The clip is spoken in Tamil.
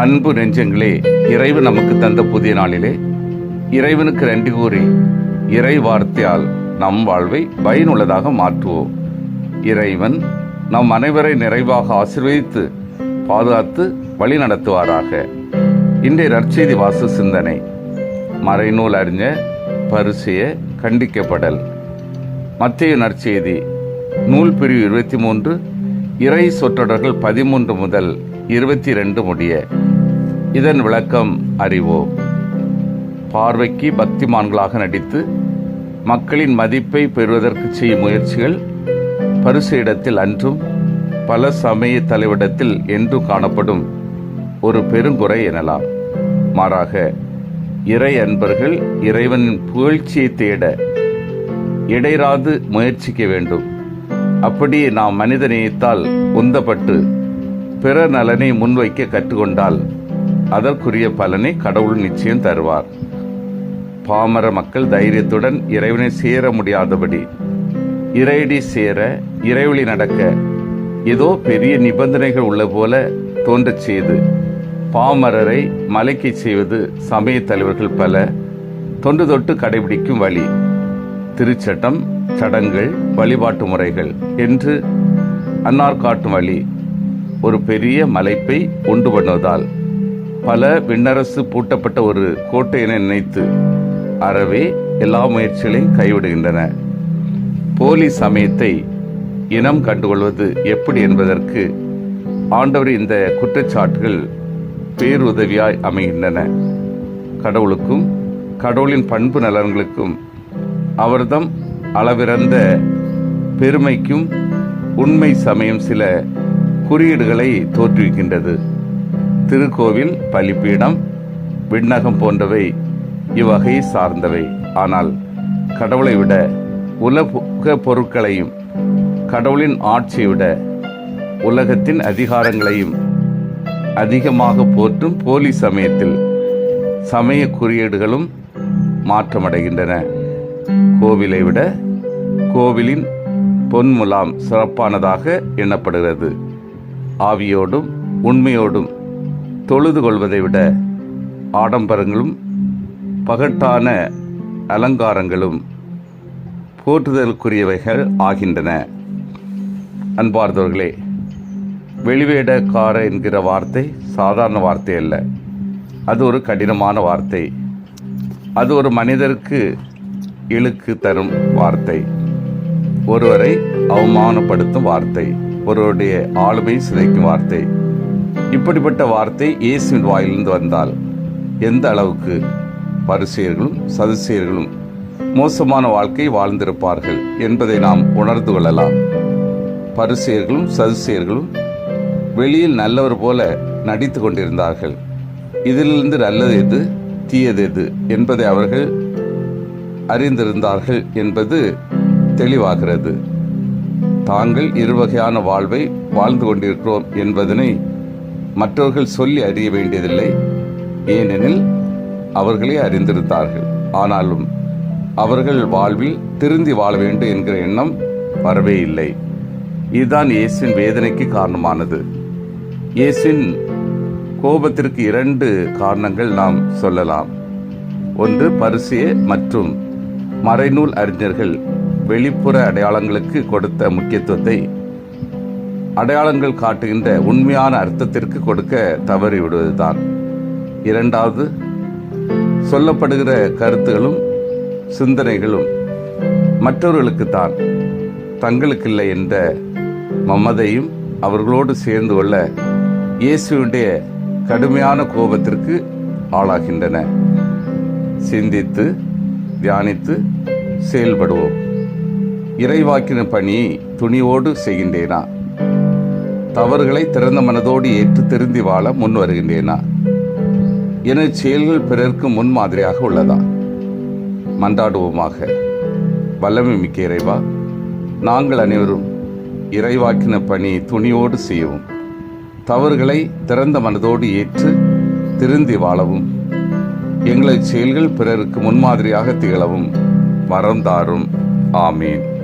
அன்பு நெஞ்சங்களே இறைவன் நமக்கு தந்த புதிய நாளிலே இறைவனுக்கு நன்றி கூறி இறை வார்த்தையால் நம் வாழ்வை பயனுள்ளதாக மாற்றுவோம். இறைவன் நம் அனைவரை நிறைவாக ஆசிர்வதித்து பாதுகாத்து வழி நடத்துவாராக. இன்றைய நற்செய்தி வாசு சிந்தனை. மறைநூல் அறிஞ பரிசைய கண்டிக்கப்படல். மத்திய நற்செய்தி நூல் பிரிவு இருபத்தி மூன்று இறை சொற்றொடர்கள் பதிமூன்று முதல் இருபத்தி ரெண்டு முடிய. இதன் விளக்கம் அறிவோம். பார்வைக்கு பக்திமான்களாக நடித்து மக்களின் மதிப்பை பெறுவதற்கு செய்யும் முயற்சிகள் பரிசு இடத்தில் அன்றும் பல சமய தலைவிடத்தில் என்றும் காணப்படும் ஒரு பெருங்குறை எனலாம். மாறாக இறை அன்பர்கள் இறைவனின் புகழ்ச்சியை தேட இடைராது முயற்சிக்க வேண்டும். அப்படியே நாம் மனித நேயத்தால் உந்தப்பட்டு பிற நலனை முன்வைக்க கற்றுக்கொண்டால் அதற்குரிய பலனை கடவுள் நிச்சயம் தருவார். பாமர மக்கள் தைரியத்துடன் இறைவனை சேர முடியாதபடி இறையடி சேர இறைவழி நடக்க ஏதோ பெரிய நிபந்தனைகள் உள்ள போல தோன்றச் செய்து பாமரரை மலைக்கு செய்வது சமய தலைவர்கள் பல தொன்று தொட்டு கடைபிடிக்கும் வழி திருச்சட்டம் சடங்கள் வழிபாட்டு முறைகள் என்று அன்னார் காட்டும் வழி ஒரு பெரிய மலைப்பை உண்டு பண்ணுவதால் பல விண்ணரசு பூட்டப்பட்ட ஒரு கோட்டையினை நினைத்து அறவே எல்லா முயற்சிகளையும் கைவிடுகின்றன. போலி சமயத்தை இனம் கண்டுகொள்வது எப்படி என்பதற்கு ஆண்டவர் இந்த குற்றச்சாட்டுகள் பேருதவியாய் அமைகின்றன. கடவுளுக்கும் கடவுளின் பண்பு நலன்களுக்கும் அவர்தம் அளவிறந்த பெருமைக்கும் உண்மை சமயம் சில குறியீடுகளை தோற்றுவிக்கின்றது. திருக்கோவில் பலிப்பீடம் விண்ணகம் போன்றவை இவ்வகையை சார்ந்தவை. ஆனால் கடவுளை விட உலக பொருட்களையும் கடவுளின் ஆட்சியை விட உலகத்தின் அதிகாரங்களையும் அதிகமாக போற்றும் போலி சமயத்தில் சமய குறியீடுகளும் மாற்றமடைகின்றன. கோவிலை விட கோவிலின் பொன்முலாம் சிறப்பானதாக எண்ணப்படுகிறது. ஆவியோடும் உண்மையோடும் தொழுது கொள்வதை விட ஆடம்பரங்களும் பகட்டான அலங்காரங்களும் போற்றுதலுக்குரியவைகள் ஆகின்றன. அன்பார்ந்தவர்களே வெளிவேடக்கார என்கிற வார்த்தை சாதாரண வார்த்தை அல்ல. அது ஒரு கடினமான வார்த்தை. அது ஒரு மனிதருக்கு இழுக்கு தரும் வார்த்தை. ஒருவரை அவமானப்படுத்தும் வார்த்தை. ஒருவருடைய ஆளுமை சிதைக்கும் வார்த்தை. இப்படிப்பட்ட வார்த்தை இயேசுவின் வாயிலிருந்து வந்தால் எந்த அளவுக்கு பரிசெயர்களும் சதுசெயர்களும் மோசமான வாழ்க்கை வாழ்ந்திருப்பார்கள் என்பதை நாம் உணர்ந்து கொள்ளலாம். பரிசெயர்களும் சதுசெயர்களும் வெளியில் நல்லவர் போல நடித்து கொண்டிருந்தார்கள். இதிலிருந்து நல்லது எது தீயது எது என்பதை அவர்கள் அறிந்திருந்தார்கள் என்பது தெளிவாகிறது. தாங்கள் இருவகையான வாழ்வை வாழ்ந்து கொண்டிருக்கிறோம் என்பதனை மற்றவர்கள் சொல்லி அறிய வேண்டியதில்லை. ஏனெனில் அவர்களே அறிந்திருந்தார்கள். ஆனாலும் அவர்கள் வாழ்வில் திருந்தி வாழ வேண்டும் என்கிற எண்ணம் வரவே இல்லை. இதுதான் இயேசின் வேதனைக்கு காரணமானது. இயேசின் கோபத்திற்கு இரண்டு காரணங்கள் நாம் சொல்லலாம். ஒன்று பரிசிய மற்றும் மறைநூல் அறிஞர்கள் வெளிப்புற அடையாளங்களுக்கு கொடுத்த முக்கியத்துவத்தை அடையாளங்கள் காட்டுகின்ற உண்மையான அர்த்தத்திற்கு கொடுக்க தவறிவிடுவதுதான். இரண்டாவது சொல்லப்படுகிற கருத்துகளும் சிந்தனைகளும் மற்றவர்களுக்குத்தான். தங்களுக்கில்லை என்ற மமதையும் அவர்களோடு சேர்ந்து கொள்ள இயேசுடைய கடுமையான கோபத்திற்கு ஆளாகின்றன. சிந்தித்து தியானித்து செயல்படுவோம். இறைவாக்கின பணியை துணிவோடு செய்கின்றேனா? தவறுகளை திறந்த மனதோடு ஏற்று திருந்தி வாழ முன் வருகின்றேனா எனது செயல்கள் பிறருக்கு முன்மாதிரியாக உள்ளதா? மன்றாடுவோமாக. வல்லமை மிக்க இறைவா நாங்கள் அனைவரும் இறைவாக்கின பணி துணியோடு செய்யவும் தவறுகளை திறந்த மனதோடு ஏற்று திருந்தி வாழவும் எங்களது செயல்கள் பிறருக்கு முன்மாதிரியாக திகழவும் வரம் தாரும். ஆமீன்.